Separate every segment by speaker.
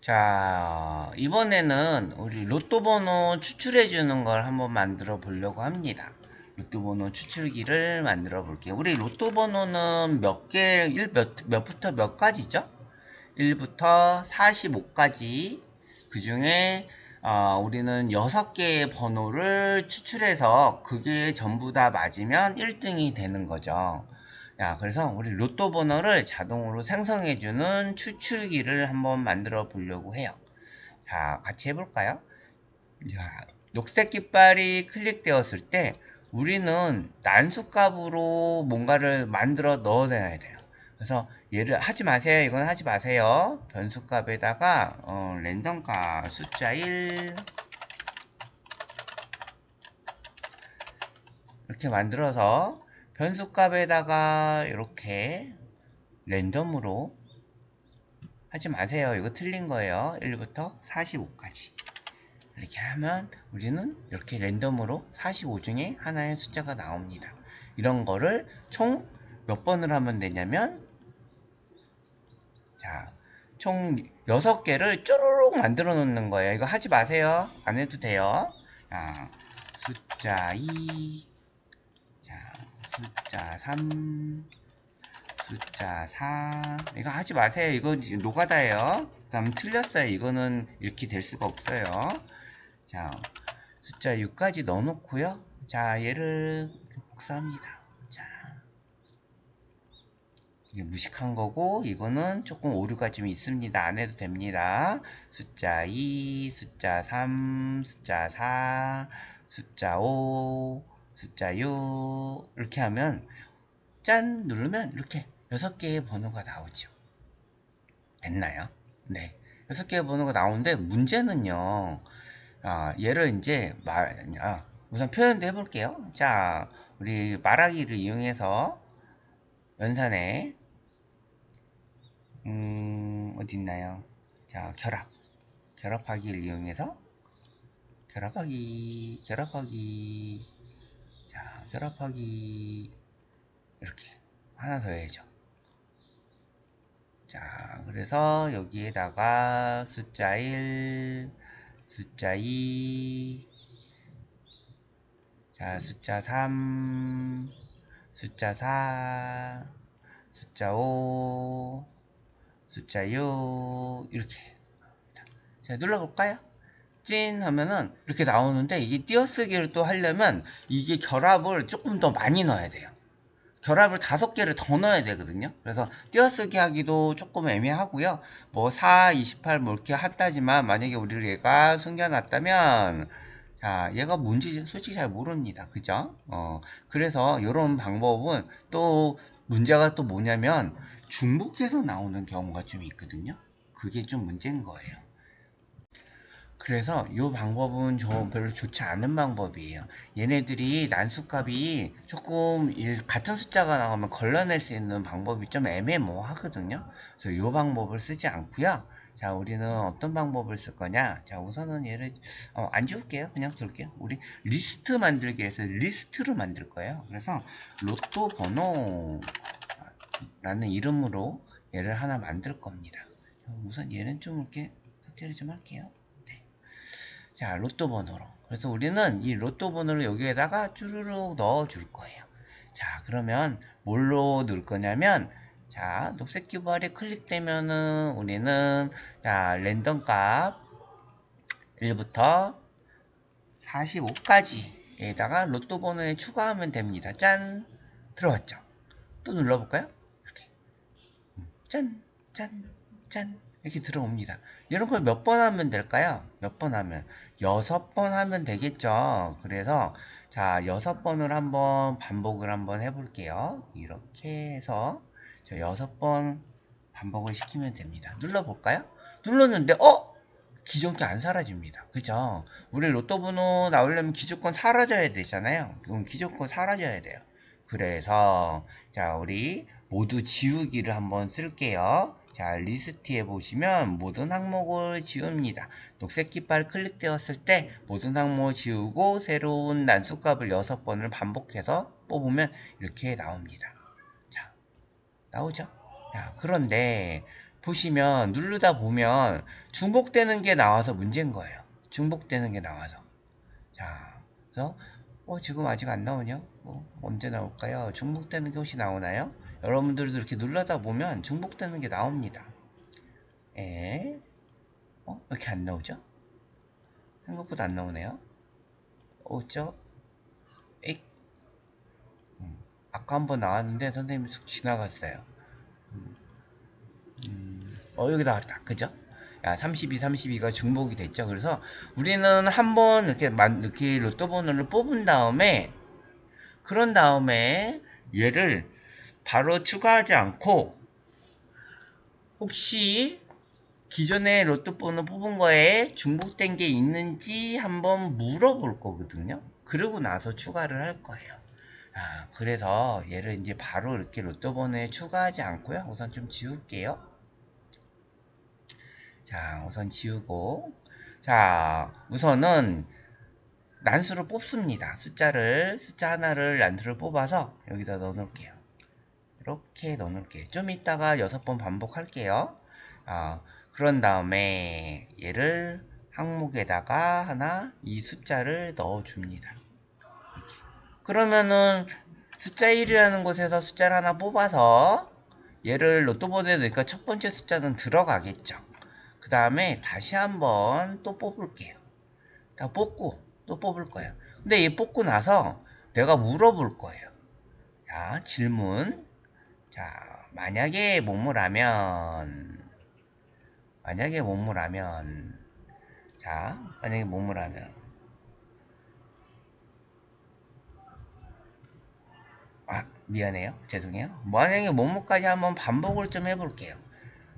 Speaker 1: 자, 이번에는 우리 로또 번호 추출해 주는 걸 한번 만들어 보려고 합니다. 로또 번호 추출기를 만들어 볼게요. 우리 로또 번호는 몇 개, 일, 몇, 몇부터 몇 가지죠? 1부터 45까지. 그 중에, 어, 우리는 6개의 번호를 추출해서 그게 전부 다 맞으면 1등이 되는 거죠. 야, 그래서 우리 로또 번호를 자동으로 생성해주는 추출기를 한번 만들어 보려고 해요. 자, 같이 해볼까요? 자, 녹색 깃발이 클릭되었을 때 우리는 난수값으로 뭔가를 만들어 넣어놔야 돼요. 그래서 얘를 하지 마세요. 이건 하지 마세요. 변수값에다가 어, 랜덤값 숫자 1 이렇게 만들어서 변수값에다가 이렇게 랜덤으로 하지 마세요. 이거 틀린 거예요. 1부터 45까지. 이렇게 하면 우리는 이렇게 랜덤으로 45 중에 하나의 숫자가 나옵니다. 이런 거를 총 몇 번을 하면 되냐면 자, 총 6개를 쪼르륵 만들어 놓는 거예요. 이거 하지 마세요. 안 해도 돼요. 자, 숫자 2 자, 숫자 3 숫자 4 이거 하지 마세요. 이거 노가다예요. 그 다음 틀렸어요. 이거는 이렇게 될 수가 없어요. 자, 숫자 6까지 넣어 놓고요. 자, 얘를 복사합니다. 자, 이게 무식한 거고, 이거는 조금 오류가 좀 있습니다. 안 해도 됩니다. 숫자 2, 숫자 3, 숫자 4, 숫자 5, 숫자 6, 이렇게 하면, 짠! 누르면 이렇게 6개의 번호가 나오죠. 됐나요? 네. 6개의 번호가 나오는데, 문제는요, 아, 얘를 이제 말, 아, 우선 표현도 해볼게요. 자, 우리 말하기를 이용해서 연산에 음, 어디 있나요? 자, 결합. 결합하기를 이용해서 결합하기, 결합하기. 자, 결합하기. 이렇게 하나 더 해야죠. 자, 그래서 여기에다가 숫자 1, 숫자 2, 자, 숫자 3, 숫자 4, 숫자 5, 숫자 6, 이렇게. 자, 눌러볼까요? 찐 하면은 이렇게 나오는데 이게 띄어쓰기를 또 하려면 이게 결합을 조금 더 많이 넣어야 돼요. 결합을 다섯 개를 더 넣어야 되거든요. 그래서 띄어쓰기 하기도 조금 애매하고요. 뭐 4, 28 뭐 이렇게 한다지만 만약에 우리 얘가 숨겨놨다면 자 얘가 뭔지 솔직히 잘 모릅니다. 그죠? 어 그래서 이런 방법은 또 문제가 또 뭐냐면 중복해서 나오는 경우가 좀 있거든요. 그게 좀 문제인 거예요. 그래서 이 방법은 좀 별로 좋지 않은 방법이에요. 얘네들이 난수값이 조금 이 같은 숫자가 나오면 걸러낼 수 있는 방법이 좀 애매모호하거든요. 그래서 이 방법을 쓰지 않고요. 자, 우리는 어떤 방법을 쓸 거냐? 자, 우선은 얘를 어, 안 지울게요. 그냥 둘게요. 우리 리스트 만들기 위해서 리스트를 만들 거예요. 그래서 로또 번호 라는 이름으로 얘를 하나 만들 겁니다. 우선 얘는 좀 이렇게 삭제를 좀 할게요. 자, 로또 번호로. 그래서 우리는 이 로또 번호를 여기에다가 쭈르륵 넣어 줄 거예요. 자, 그러면 뭘로 넣을 거냐면, 자, 녹색 큐발이 클릭되면은 우리는, 자, 랜덤 값 1부터 45까지에다가 로또 번호에 추가하면 됩니다. 짠! 들어왔죠? 또 눌러볼까요? 이렇게. 짠! 짠! 짠! 이렇게 들어옵니다. 이런 걸 몇 번 하면 될까요? 몇 번 하면? 여섯 번 하면 되겠죠. 그래서 자 여섯 번을 한번 반복을 한번 해볼게요. 이렇게 해서 저 여섯 번 반복을 시키면 됩니다. 눌러볼까요? 눌렀는데 어? 기존 게 안 사라집니다. 그죠? 우리 로또 번호 나오려면 기존 사라져야 되잖아요. 그럼 기존 건 사라져야 돼요. 그래서 자 우리 모두 지우기를 한번 쓸게요. 자, 리스트에 보시면 모든 항목을 지웁니다. 녹색 깃발 클릭되었을 때 모든 항목을 지우고 새로운 난수값을 6번을 반복해서 뽑으면 이렇게 나옵니다. 자, 나오죠? 자, 그런데 보시면 누르다 보면 중복되는 게 나와서 문제인 거예요. 중복되는 게 나와서. 자, 그래서 어, 지금 아직 안 나오냐? 어, 언제 나올까요? 중복되는 게 혹시 나오나요? 여러분들도 이렇게 눌러다 보면 중복되는 게 나옵니다. 에? 어? 왜 이렇게 안 나오죠? 생각보다 안 나오네요. 오죠? 에잇. 음, 아까 한번 나왔는데 선생님이 쑥 지나갔어요. 음, 음, 어, 여기 나왔다. 그죠? 야, 32, 32가 중복이 됐죠. 그래서 우리는 한번 이렇게, 만, 이렇게 로또 번호를 뽑은 다음에, 그런 다음에 얘를 바로 추가하지 않고, 혹시 기존에 로또 번호 뽑은 거에 중복된 게 있는지 한번 물어볼 거거든요. 그러고 나서 추가를 할 거예요. 아, 그래서 얘를 이제 바로 이렇게 로또 번호에 추가하지 않고요. 우선 좀 지울게요. 자, 우선 지우고. 자, 우선은 난수를 뽑습니다. 숫자를, 숫자 하나를 난수를 뽑아서 여기다 넣어 놓을게요. 이렇게 넣어 놓을게요. 좀 이따가 여섯 번 반복할게요. 아, 그런 다음에 얘를 항목에다가 하나 이 숫자를 넣어 줍니다. 이렇게. 그러면은 숫자 1이라는 곳에서 숫자를 하나 뽑아서 얘를 로또 번호에 넣으니까 첫 번째 숫자는 들어가겠죠. 그 다음에 다시 한번 또 뽑을게요. 다 뽑고 또 뽑을 거예요. 근데 얘 뽑고 나서 내가 물어볼 거예요. 자, 질문. 자, 만약에 뭐뭐라면 만약에 뭐뭐라면 자, 만약에 뭐뭐라면 아, 미안해요. 죄송해요. 만약에 뭐뭐까지 한번 반복을 좀 해볼게요.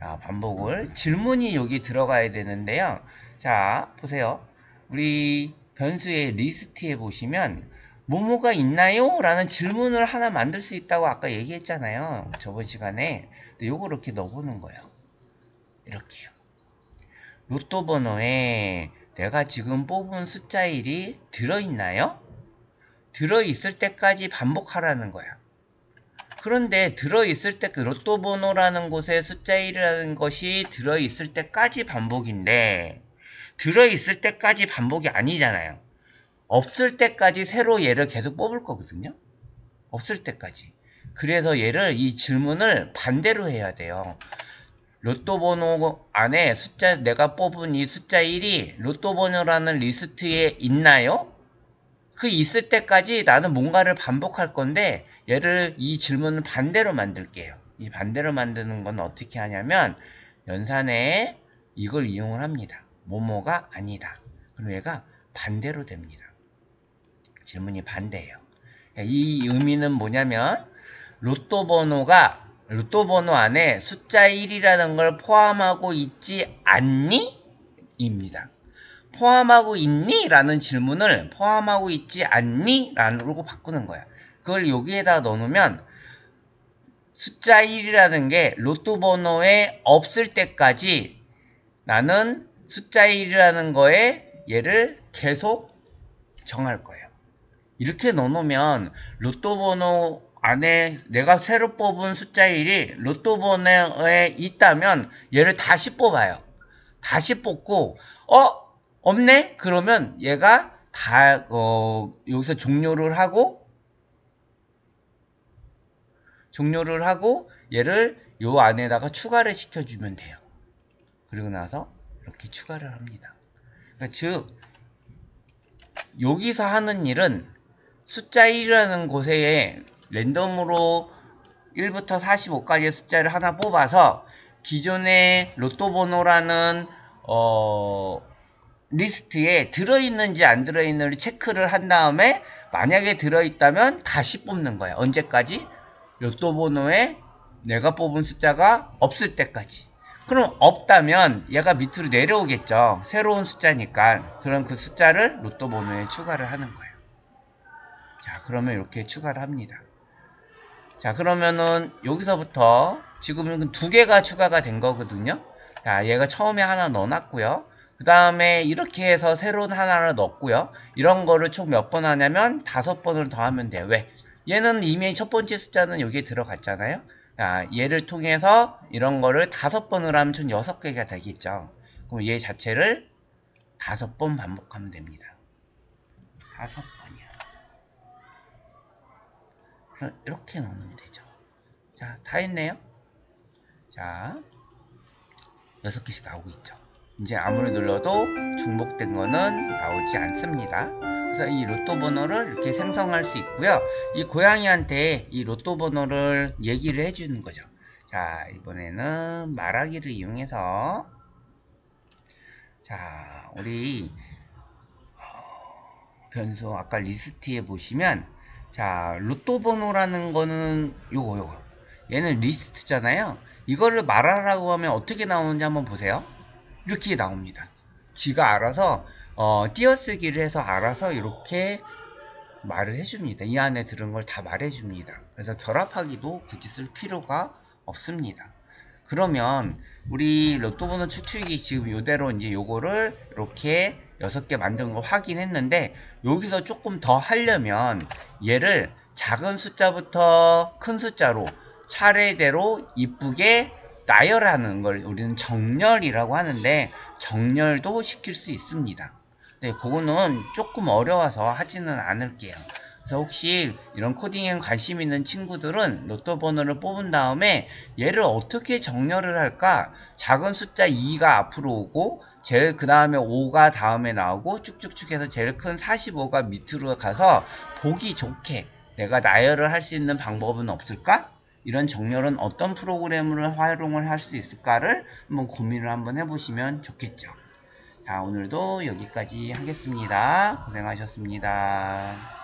Speaker 1: 아, 반복을 질문이 여기 들어가야 되는데요. 자, 보세요. 우리 변수의 리스트에 보시면 뭐뭐가 있나요? 라는 질문을 하나 만들 수 있다고 아까 얘기했잖아요. 저번 시간에. 요거 이렇게 넣어보는 거예요. 이렇게요. 로또 번호에 내가 지금 뽑은 숫자 1이 들어있나요? 들어있을 때까지 반복하라는 거야. 그런데 들어있을 때, 그 로또 번호라는 곳에 숫자 1이라는 것이 들어있을 때까지 반복인데, 들어있을 때까지 반복이 아니잖아요. 없을 때까지 새로 얘를 계속 뽑을 거거든요. 없을 때까지. 그래서 얘를, 이 질문을 반대로 해야 돼요. 로또 번호 안에 숫자, 내가 뽑은 이 숫자 1이 로또 번호라는 리스트에 있나요? 그 있을 때까지 나는 뭔가를 반복할 건데 얘를 이 질문을 반대로 만들게요. 이 반대로 만드는 건 어떻게 하냐면 연산에 이걸 이용을 합니다. 뭐뭐가 아니다. 그럼 얘가 반대로 됩니다. 질문이 반대예요. 이 의미는 뭐냐면 로또 번호가 로또 번호 안에 숫자 1이라는 걸 포함하고 있지 않니? 입니다. 포함하고 있니? 라는 질문을 포함하고 있지 않니? 라고 바꾸는 거야. 그걸 여기에다 넣어놓으면 숫자 1이라는 게 로또 번호에 없을 때까지 나는 숫자 1이라는 거에 얘를 계속 정할 거예요. 이렇게 넣어놓으면 로또 번호 안에 내가 새로 뽑은 숫자 1이 로또 번호에 있다면 얘를 다시 뽑아요. 다시 뽑고 어? 없네? 그러면 얘가 다 어, 여기서 종료를 하고 종료를 하고 얘를 요 안에다가 추가를 시켜주면 돼요. 그리고 나서 이렇게 추가를 합니다. 그러니까 즉 여기서 하는 일은 숫자 1이라는 곳에 랜덤으로 1부터 45까지의 숫자를 하나 뽑아서 기존의 로또 번호라는 어, 리스트에 들어있는지 안 들어있는지 체크를 한 다음에 만약에 들어있다면 다시 뽑는 거야. 언제까지? 로또 번호에 내가 뽑은 숫자가 없을 때까지. 그럼 없다면 얘가 밑으로 내려오겠죠. 새로운 숫자니까. 그럼 그 숫자를 로또 번호에 추가를 하는 거예요. 자, 그러면 이렇게 추가를 합니다. 자, 그러면은 여기서부터 지금은 두 개가 추가가 된 거거든요. 자, 얘가 처음에 하나 넣어놨고요. 그 다음에 이렇게 해서 새로운 하나를 넣었고요. 이런 거를 총 몇 번 하냐면 다섯 번을 더 하면 돼요. 왜? 얘는 이미 첫 번째 숫자는 여기에 들어갔잖아요. 자, 얘를 통해서 이런 거를 다섯 번을 하면 총 여섯 개가 되겠죠. 그럼 얘 자체를 다섯 번 반복하면 됩니다. 다섯 번이요. 이렇게 넣으면 되죠. 자, 다 했네요. 자, 여섯 개씩 나오고 있죠. 이제 아무리 눌러도 중복된 거는 나오지 않습니다. 그래서 이 로또 번호를 이렇게 생성할 수 있고요. 이 고양이한테 이 로또 번호를 얘기를 해주는 거죠. 자, 이번에는 말하기를 이용해서 자, 우리 어, 변수 아까 리스트에 보시면 자, 로또 번호라는 거는 요거 요거. 얘는 리스트잖아요. 이거를 말하라고 하면 어떻게 나오는지 한번 보세요. 이렇게 나옵니다. 지가 알아서 어, 띄어쓰기를 해서 알아서 이렇게 말을 해줍니다. 이 안에 들은 걸 다 말해줍니다. 그래서 결합하기도 굳이 쓸 필요가 없습니다. 그러면 우리 로또 번호 추출기 지금 이대로 이제 요거를 이렇게 여섯 개 만든 거 확인했는데 여기서 조금 더 하려면 얘를 작은 숫자부터 큰 숫자로 차례대로 이쁘게 나열하는 걸 우리는 정렬이라고 하는데 정렬도 시킬 수 있습니다. 네, 그거는 조금 어려워서 하지는 않을게요. 그래서 혹시 이런 코딩에 관심 있는 친구들은 로또 번호를 뽑은 다음에 얘를 어떻게 정렬을 할까? 작은 숫자 2가 앞으로 오고 제일 그 다음에 5가 다음에 나오고 쭉쭉쭉 해서 제일 큰 45가 밑으로 가서 보기 좋게 내가 나열을 할 수 있는 방법은 없을까? 이런 정렬은 어떤 프로그램을 활용을 할 수 있을까를 한번 고민을 한번 해보시면 좋겠죠. 자, 오늘도 여기까지 하겠습니다. 고생하셨습니다.